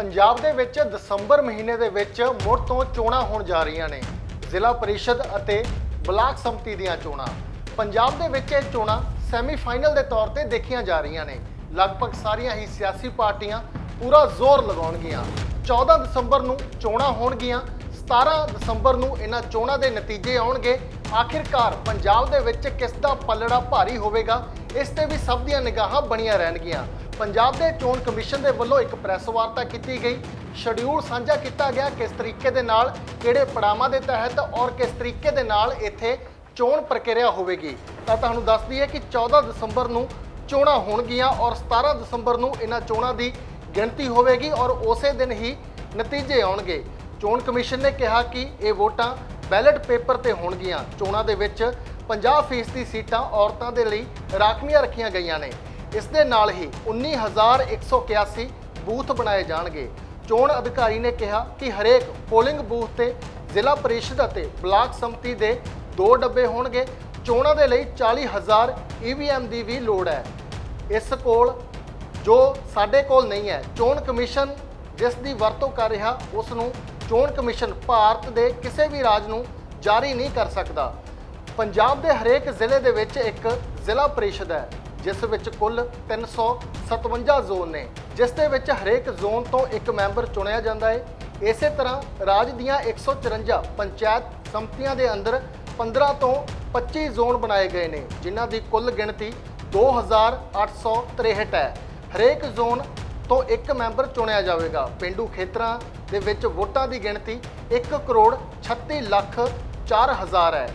ਪੰਜਾਬ ਦੇ ਵਿੱਚ ਦਸੰਬਰ ਮਹੀਨੇ ਦੇ ਵਿੱਚ ਮੁੜ ਤੋਂ ਚੋਣਾਂ ਹੋਣ ਜਾ ਰਹੀਆਂ ਨੇ। ਜ਼ਿਲ੍ਹਾ ਪਰਿਸ਼ਦ ਅਤੇ ਬਲਾਕ ਸੰਮਤੀ ਦੀਆਂ ਚੋਣਾਂ। ਪੰਜਾਬ ਦੇ ਵਿੱਚ ਇਹ ਚੋਣਾਂ ਸੈਮੀਫਾਈਨਲ ਦੇ ਤੌਰ ਤੇ ਦੇਖੀਆਂ ਜਾ ਰਹੀਆਂ ਨੇ। ਲਗਭਗ ਸਾਰੀਆਂ ਹੀ ਸਿਆਸੀ ਪਾਰਟੀਆਂ ਪੂਰਾ ਜ਼ੋਰ ਲਗਾਉਣਗੀਆਂ। 14 ਦਸੰਬਰ ਨੂੰ ਚੋਣਾਂ ਹੋਣਗੀਆਂ। 17 ਦਸੰਬਰ ਨੂੰ ਇਹਨਾਂ ਚੋਣਾਂ ਦੇ ਨਤੀਜੇ ਆਉਣਗੇ। ਆਖਿਰਕਾਰ ਪੰਜਾਬ ਦੇ ਵਿੱਚ ਕਿਸ ਦਾ ਪੱਲੜਾ ਭਾਰੀ ਹੋਵੇਗਾ, ਇਸ ਤੇ ਵੀ ਸਭ ਦੀਆਂ ਨਿਗਾਹਾਂ ਬਣੀਆਂ ਰਹਿਣਗੀਆਂ। ਪੰਜਾਬ ਦੇ ਚੋਣ ਕਮਿਸ਼ਨ ਦੇ ਵੱਲੋਂ ਇੱਕ ਪ੍ਰੈਸ ਵਾਰਤਾ ਕੀਤੀ ਗਈ। ਸ਼ਡਿਊਲ ਸਾਂਝਾ ਕੀਤਾ ਗਿਆ ਕਿਸ ਤਰੀਕੇ ਦੇ ਨਾਲ, ਕਿਹੜੇ ਪੜਾਵਾਂ ਦੇ ਤਹਿਤ ਔਰ ਕਿਸ ਤਰੀਕੇ ਦੇ ਨਾਲ ਇੱਥੇ ਚੋਣ ਪ੍ਰਕਿਰਿਆ ਹੋਵੇਗੀ। ਤਾਂ ਤੁਹਾਨੂੰ ਦੱਸ ਦਈਏ ਕਿ 14 ਦਸੰਬਰ ਨੂੰ ਚੋਣਾਂ ਹੋਣਗੀਆਂ ਔਰ 17 ਦਸੰਬਰ ਨੂੰ ਇਹਨਾਂ ਚੋਣਾਂ ਦੀ ਗਿਣਤੀ ਹੋਵੇਗੀ ਔਰ ਉਸੇ ਦਿਨ ਹੀ ਨਤੀਜੇ ਆਉਣਗੇ। ਚੋਣ ਕਮਿਸ਼ਨ ਨੇ ਕਿਹਾ ਕਿ ਇਹ ਵੋਟਾਂ ਬੈਲਟ ਪੇਪਰ ਤੇ ਹੋਣਗੀਆਂ। ਚੋਣਾਂ ਦੇ ਵਿੱਚ 50% ਦੀ ਸੀਟਾਂ ਔਰਤਾਂ ਦੇ ਲਈ ਰਾਖਵੀਆਂ ਰੱਖੀਆਂ ਗਈਆਂ ਨੇ। ਇਸ ਦੇ ਨਾਲ ਹੀ 19181 ਬੂਥ ਬਣਾਏ ਜਾਣਗੇ। ਚੋਣ ਅਧਿਕਾਰੀ ਨੇ ਕਿਹਾ ਕਿ ਹਰੇਕ ਪੋਲਿੰਗ ਬੂਥ ਤੇ ਜ਼ਿਲ੍ਹਾ ਪਰਿਸ਼ਦ ਅਤੇ ਬਲਾਕ ਸੰਮਤੀ ਦੇ ਦੋ ਡੱਬੇ ਹੋਣਗੇ। ਚੋਣਾਂ ਦੇ ਲਈ 40000 ਈਵੀਐਮ ਦੀ ਵੀ ਲੋੜ ਹੈ। ਇਸ ਕੋਲ ਜੋ ਸਾਡੇ ਕੋਲ ਨਹੀਂ ਹੈ, ਚੋਣ ਕਮਿਸ਼ਨ ਜਿਸ ਦੀ ਵਰਤੋਂ ਕਰ ਰਿਹਾ, ਉਸ ਨੂੰ ਚੋਣ ਕਮਿਸ਼ਨ ਭਾਰਤ ਦੇ ਕਿਸੇ ਵੀ ਰਾਜ ਨੂੰ ਜਾਰੀ ਨਹੀਂ ਕਰ ਸਕਦਾ। ਪੰਜਾਬ ਦੇ ਹਰੇਕ ਜ਼ਿਲ੍ਹੇ ਦੇ ਵਿੱਚ ਇੱਕ ਜ਼ਿਲ੍ਹਾ ਪਰਿਸ਼ਦ ਹੈ, ਜਿਸ ਵਿੱਚ ਕੁੱਲ 357 ਜ਼ੋਨ ਨੇ, ਜਿਸ ਦੇ ਵਿੱਚ ਹਰੇਕ ਜ਼ੋਨ ਤੋਂ ਇੱਕ ਮੈਂਬਰ ਚੁਣਿਆ ਜਾਂਦਾ ਹੈ। ਇਸੇ ਤਰ੍ਹਾਂ ਰਾਜ ਦੀਆਂ 154 ਪੰਚਾਇਤ ਸੰਮਤੀਆਂ ਦੇ ਅੰਦਰ 15 ਤੋਂ 25 ਜ਼ੋਨ ਬਣਾਏ ਗਏ ਨੇ, ਜਿਨ੍ਹਾਂ ਦੀ ਕੁੱਲ ਗਿਣਤੀ 2863 ਹੈ। ਹਰੇਕ ਜ਼ੋਨ ਤੋਂ ਇੱਕ ਮੈਂਬਰ ਚੁਣਿਆ ਜਾਵੇਗਾ। ਪਿੰਡੂ ਖੇਤਰਾਂ ਦੇ ਵਿੱਚ ਵੋਟਾਂ ਦੀ ਗਿਣਤੀ 1 ਕਰੋੜ 36 ਲੱਖ 4 ਹਜ਼ਾਰ ਹੈ।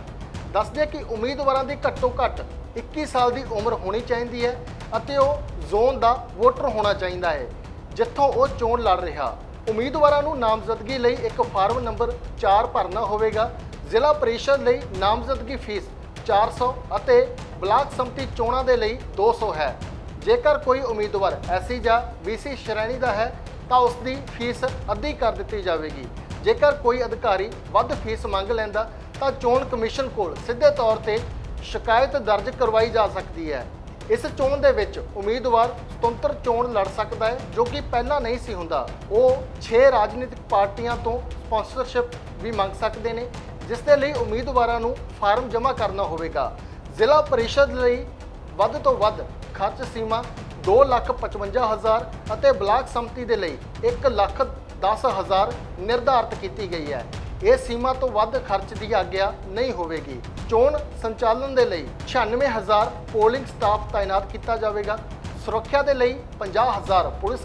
ਦੱਸਦੇ ਕਿ ਉਮੀਦਵਾਰਾਂ ਦੀ ਘੱਟੋ ਘੱਟ 21 ਸਾਲ ਦੀ ਉਮਰ ਹੋਣੀ ਚਾਹੀਦੀ ਹੈ ਅਤੇ ਉਹ ਜ਼ੋਨ ਦਾ ਵੋਟਰ ਹੋਣਾ ਚਾਹੀਦਾ ਹੈ, ਜਿੱਥੋਂ ਉਹ ਚੋਣ ਲੜ ਰਿਹਾ। ਉਮੀਦਵਾਰਾਂ ਨੂੰ ਨਾਮਜ਼ਦਗੀ ਲਈ ਇੱਕ ਫਾਰਮ ਨੰਬਰ 4 ਭਰਨਾ ਹੋਵੇਗਾ। ਜ਼ਿਲ੍ਹਾ ਪ੍ਰੀਸ਼ਦ ਲਈ ਨਾਮਜ਼ਦਗੀ ਫੀਸ 400 ਅਤੇ ਬਲਾਕ ਸੰਮਤੀ ਚੋਣਾਂ ਦੇ ਲਈ 200 ਹੈ। ਜੇਕਰ ਕੋਈ ਉਮੀਦਵਾਰ ਐਸੀ ਜਾਂ BC ਸ਼੍ਰੇਣੀ ਦਾ ਹੈ, ਤਾਂ ਉਸ ਦੀ ਫੀਸ ਅੱਧੀ ਕਰ ਦਿੱਤੀ ਜਾਵੇਗੀ। ਜੇਕਰ ਕੋਈ ਅਧਿਕਾਰੀ ਵੱਧ ਫੀਸ ਮੰਗ ਲੈਂਦਾ, ਤਾਂ ਚੋਣ ਕਮਿਸ਼ਨ ਕੋਲ ਸਿੱਧੇ ਤੌਰ ਤੇ ਸ਼ਿਕਾਇਤ ਦਰਜ ਕਰਵਾਈ ਜਾ ਸਕਦੀ ਹੈ। ਇਸ ਚੋਣ ਦੇ ਵਿੱਚ ਉਮੀਦਵਾਰ ਸੁਤੰਤਰ ਚੋਣ ਲੜ ਸਕਦਾ ਹੈ, ਜੋ ਕਿ ਪਹਿਲਾਂ ਨਹੀਂ ਸੀ ਹੁੰਦਾ। ਉਹ 6 ਰਾਜਨੀਤਿਕ ਪਾਰਟੀਆਂ ਤੋਂ ਸਪਾਂਸਰਸ਼ਿਪ ਵੀ ਮੰਗ ਸਕਦੇ ਨੇ, ਜਿਸ ਦੇ ਲਈ ਉਮੀਦਵਾਰਾਂ ਨੂੰ ਫਾਰਮ ਜਮ੍ਹਾਂ ਕਰਨਾ ਹੋਵੇਗਾ। ਜ਼ਿਲ੍ਹਾ ਪਰਿਸ਼ਦ ਲਈ ਵੱਧ ਤੋਂ ਵੱਧ ਖਰਚ ਸੀਮਾ 255000 ਅਤੇ ਬਲਾਕ ਸੰਮਤੀ ਦੇ ਲਈ 110000 ਨਿਰਧਾਰਤ ਕੀਤੀ ਗਈ ਹੈ। ਇਹ ਸੀਮਾ ਤੋਂ ਵੱਧ ਖਰਚ ਦੀ ਆਗਿਆ ਨਹੀਂ ਹੋਵੇਗੀ। ਚੋਣ ਸੰਚਾਲਨ ਦੇ ਲਈ 96000 ਪੋਲਿੰਗ ਸਟਾਫ ਤਾਇਨਾਤ ਕੀਤਾ ਜਾਵੇਗਾ। ਸੁਰੱਖਿਆ ਦੇ ਲਈ 50000 ਪੁਲਿਸ